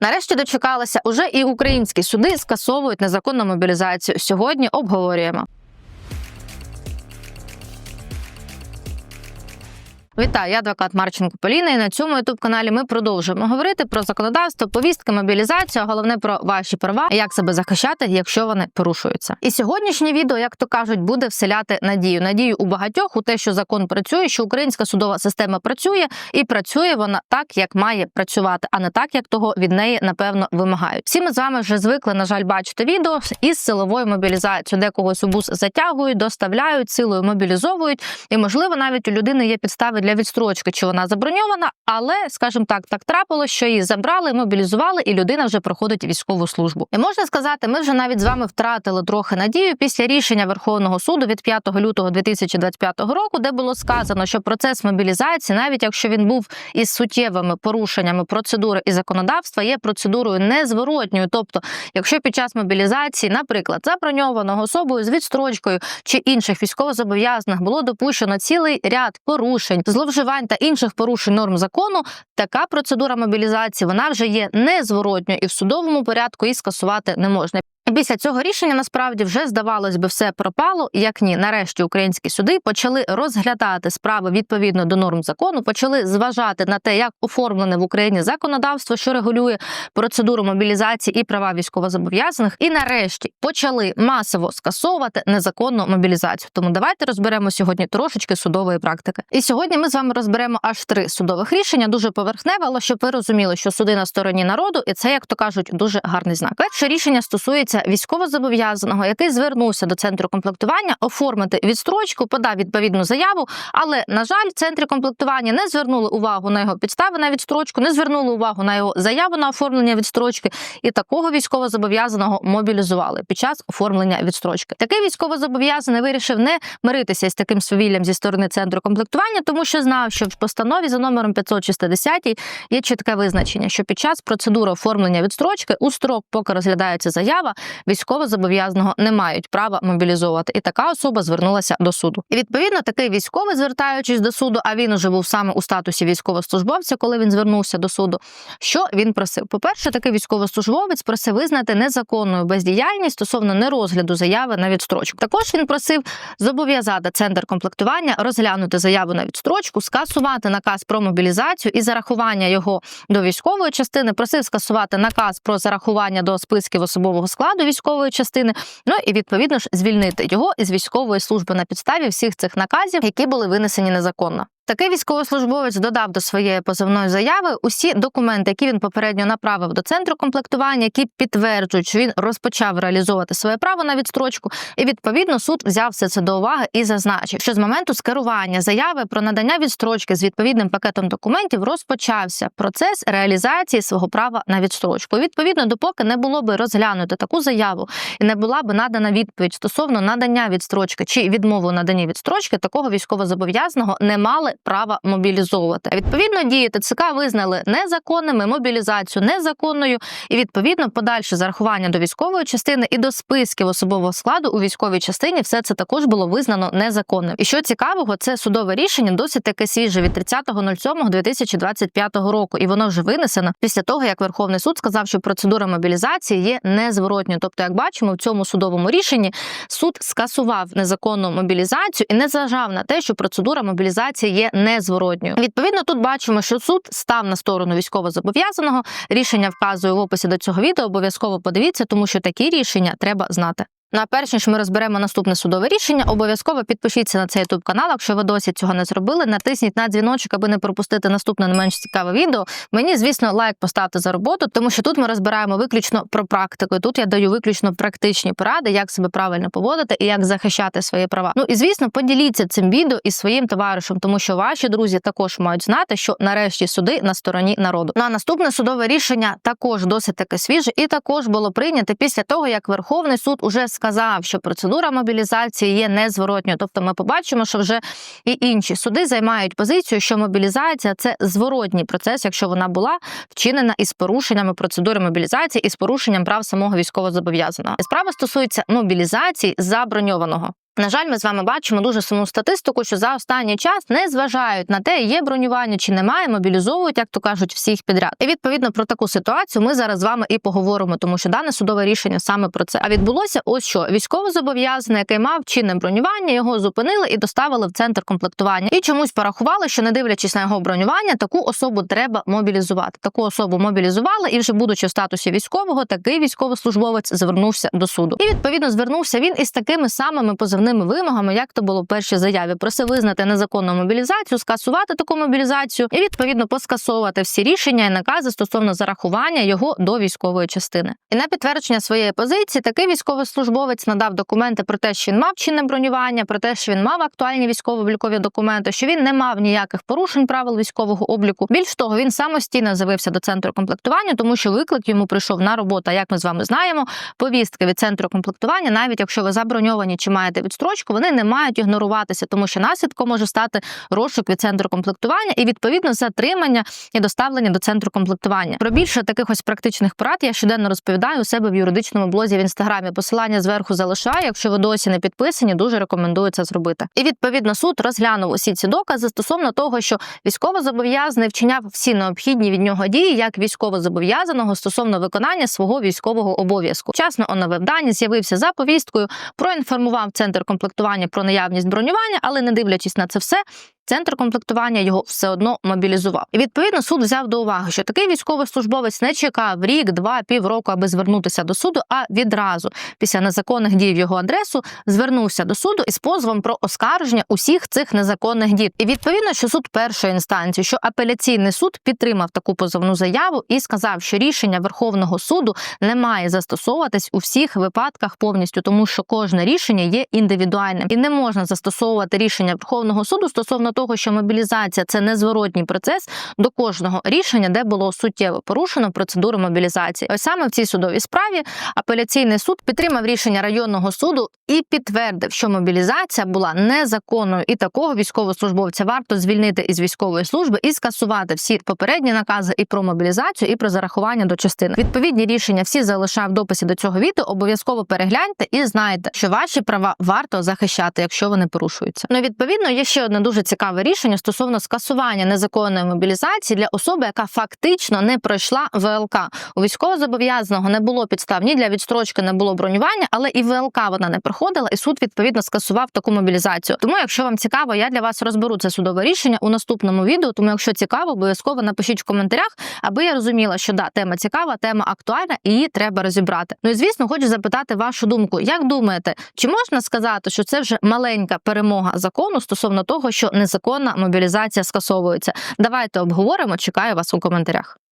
Нарешті дочекалися уже і українські суди скасовують незаконну мобілізацію. Сьогодні обговорюємо. Вітаю, я адвокат Марченко Поліна. І на цьому ютуб каналі ми продовжуємо говорити про законодавство, повістки, мобілізацію, а головне про ваші права, і як себе захищати, якщо вони порушуються. І сьогоднішнє відео, як то кажуть, буде вселяти надію. Надію у багатьох у те, що закон працює, що українська судова система працює, і працює вона так, як має працювати, а не так, як того від неї напевно вимагають. Всі ми з вами вже звикли, на жаль, бачити відео із силовою мобілізацією, де когось у бус затягують, доставляють, силою мобілізовують, і можливо навіть у людини є підстави для відстрочки, чи вона заброньована, але, скажімо так, так трапилось, що її забрали, мобілізували, і людина вже проходить військову службу. І можна сказати, ми вже навіть з вами втратили трохи надію після рішення Верховного суду від 5 лютого 2025 року, де було сказано, що процес мобілізації, навіть якщо він був із суттєвими порушеннями процедури і законодавства, є процедурою незворотньою. Тобто, якщо під час мобілізації, наприклад, заброньованого особою з відстрочкою чи інших військовозобов'язаних було допущено цілий ряд порушень, зловживань та інших порушень норм закону, така процедура мобілізації вона вже є незворотньою і в судовому порядку її скасувати не можна. Після цього рішення насправді вже здавалось би все пропало. Як ні, нарешті українські суди почали розглядати справи відповідно до норм закону, почали зважати на те, як оформлене в Україні законодавство, що регулює процедуру мобілізації і права військовозобов'язаних, і нарешті почали масово скасовувати незаконну мобілізацію. Тому давайте розберемо сьогодні трошечки судової практики. І сьогодні ми з вами розберемо аж три судових рішення, дуже поверхневе, але щоб ви розуміли, що суди на стороні народу, і це, як то кажуть, дуже гарний знак. Перше рішення стосується військовозобов'язаного, який звернувся до центру комплектування, оформити відстрочку, подав відповідну заяву. Але на жаль, центри комплектування не звернули увагу на його підстави на відстрочку, не звернули увагу на його заяву на оформлення відстрочки, і такого військовозобов'язаного мобілізували під час оформлення відстрочки. Такий військовозобов'язаний вирішив не миритися з таким свавіллям зі сторони центру комплектування, тому що знав, що в постанові за номером 560 є чітке визначення, що під час процедури оформлення відстрочки у строк, поки розглядається заява, військовозобов'язаного не мають права мобілізовувати, і така особа звернулася до суду. І відповідно такий військовий, звертаючись до суду, а він уже був саме у статусі військовослужбовця, коли він звернувся до суду. Що він просив? По перше, такий військовослужбовець просив визнати незаконною бездіяльність стосовно нерозгляду заяви на відстрочку. Також він просив зобов'язати центр комплектування розглянути заяву на відстрочку, скасувати наказ про мобілізацію і зарахування його до військової частини. Просив скасувати наказ про зарахування до списків особового складу військової частини. Ну і відповідно ж звільнити його із військової служби на підставі всіх цих наказів, які були винесені незаконно. Такий військовослужбовець додав до своєї позовної заяви усі документи, які він попередньо направив до центру комплектування, які підтверджують, що він розпочав реалізовувати своє право на відстрочку. І відповідно суд взяв все це до уваги і зазначив, що з моменту скерування заяви про надання відстрочки з відповідним пакетом документів розпочався процес реалізації свого права на відстрочку. Відповідно, допоки не було би розглянуто таку заяву і не була би надана відповідь стосовно надання відстрочки чи відмову наданні відстрочки, такого військовозобов'язаного не мали права мобілізовувати. Відповідно, дії ТЦК визнали незаконними мобілізацію незаконною, і відповідно подальше зарахування до військової частини і до списків особового складу у військовій частині все це також було визнано незаконним. І що цікавого, це судове рішення досить таке свіже від 30.07.2025 року, і воно вже винесено після того, як Верховний суд сказав, що процедура мобілізації є незворотньою. Тобто, як бачимо, в цьому судовому рішенні суд скасував незаконну мобілізацію і не зважав на те, що процедура мобілізації є незворотньою. Відповідно, тут бачимо, що суд став на сторону військовозобов'язаного. Рішення вказую в описі до цього відео. Обов'язково подивіться, тому що такі рішення треба знати. Ну а перш ніж ми розберемо наступне судове рішення, обов'язково підпишіться на цей youtube канал. Якщо ви досі цього не зробили, натисніть на дзвіночок, аби не пропустити наступне не менш цікаве відео. Мені, звісно, лайк поставте за роботу, тому що тут ми розбираємо виключно про практику. Тут я даю виключно практичні поради, як себе правильно поводити і як захищати свої права. Ну і звісно, поділіться цим відео із своїм товаришем, тому що ваші друзі також мають знати, що нарешті суди на стороні народу. Ну а наступне судове рішення також досить таке свіже, і також було прийнято після того, як Верховний суд уже сказав, що процедура мобілізації є незворотньою. Тобто, ми побачимо, що вже і інші суди займають позицію, що мобілізація це зворотній процес, якщо вона була вчинена із порушеннями процедури мобілізації і з порушенням прав самого військовозобов'язаного. Справа стосується мобілізації заброньованого. На жаль, ми з вами бачимо дуже сумну статистику, що за останній час не зважають на те, є бронювання чи немає, мобілізовують, як то кажуть, всіх підряд. І відповідно про таку ситуацію ми зараз з вами і поговоримо, тому що дане судове рішення саме про це. А відбулося ось що військовозобов'язаний, який мав чинне бронювання, його зупинили і доставили в центр комплектування. І чомусь порахували, що не дивлячись на його бронювання, таку особу треба мобілізувати. Таку особу мобілізували, і вже будучи в статусі військового, такий військовослужбовець звернувся до суду. І відповідно звернувся він із такими самими позивними вимогами, як то було в першій заяві. Просив визнати незаконну мобілізацію, скасувати таку мобілізацію і відповідно поскасовувати всі рішення і накази стосовно зарахування його до військової частини. І на підтвердження своєї позиції такий військовослужбовець надав документи про те, що він мав чинне бронювання, про те, що він мав актуальні військово-облікові документи, що він не мав ніяких порушень правил військового обліку. Більш того, він самостійно з'явився до центру комплектування, тому що виклик йому прийшов на роботу. Як ми з вами знаємо, повістки від центру комплектування, навіть якщо ви заброньовані чи маєте відстрочку, вони не мають ігноруватися, тому що наслідком може стати розшук від центру комплектування і відповідно затримання і доставлення до центру комплектування. Про більше таких ось практичних порад я щоденно розповідаю у себе в юридичному блозі в інстаграмі. Посилання зверху залишаю. Якщо ви досі не підписані, дуже рекомендую це зробити. І відповідно суд розглянув усі ці докази стосовно того, що військовозобов'язаний вчиняв всі необхідні від нього дії як військовозобов'язаного стосовно виконання свого військового обов'язку. Вчасно оновив дані, з'явився за повісткою, проінформував центр комплектування про наявність бронювання, але не дивлячись на це все. Центр комплектування його все одно мобілізував. І відповідно суд взяв до уваги, що такий військовослужбовець не чекав рік, два, півроку, аби звернутися до суду, а відразу після незаконних дій в його адресу звернувся до суду із позовом про оскарження усіх цих незаконних дій. І відповідно, що суд першої інстанції, що апеляційний суд підтримав таку позовну заяву і сказав, що рішення Верховного суду не має застосовуватись у всіх випадках повністю, тому що кожне рішення є індивідуальним і не можна застосовувати рішення Верховного суду стосовно того, що мобілізація це незворотній процес до кожного рішення, де було суттєво порушено процедуру мобілізації. Ось саме в цій судовій справі апеляційний суд підтримав рішення районного суду і підтвердив, що мобілізація була незаконною, і такого військовослужбовця варто звільнити із військової служби і скасувати всі попередні накази і про мобілізацію, і про зарахування до частини. Відповідні рішення всі залишаю в дописі до цього відео. Обов'язково перегляньте і знайте, що ваші права варто захищати, якщо вони порушуються. Ну відповідно є ще одне дуже цікаве рішення стосовно скасування незаконної мобілізації для особи, яка фактично не пройшла ВЛК. У військовозобов'язаного не було підстав ні для відстрочки, не було бронювання, але і ВЛК вона не проходила, і суд відповідно скасував таку мобілізацію. Тому, якщо вам цікаво, я для вас розберу це судове рішення у наступному відео. Тому, якщо цікаво, обов'язково напишіть в коментарях, аби я розуміла, що да, тема цікава, тема актуальна і її треба розібрати. Ну і звісно, хочу запитати вашу думку. Як думаєте, чи можна сказати, що це вже маленька перемога закону стосовно того, що незаконна мобілізація скасовується? Давайте обговоримо. Чекаю вас у коментарях.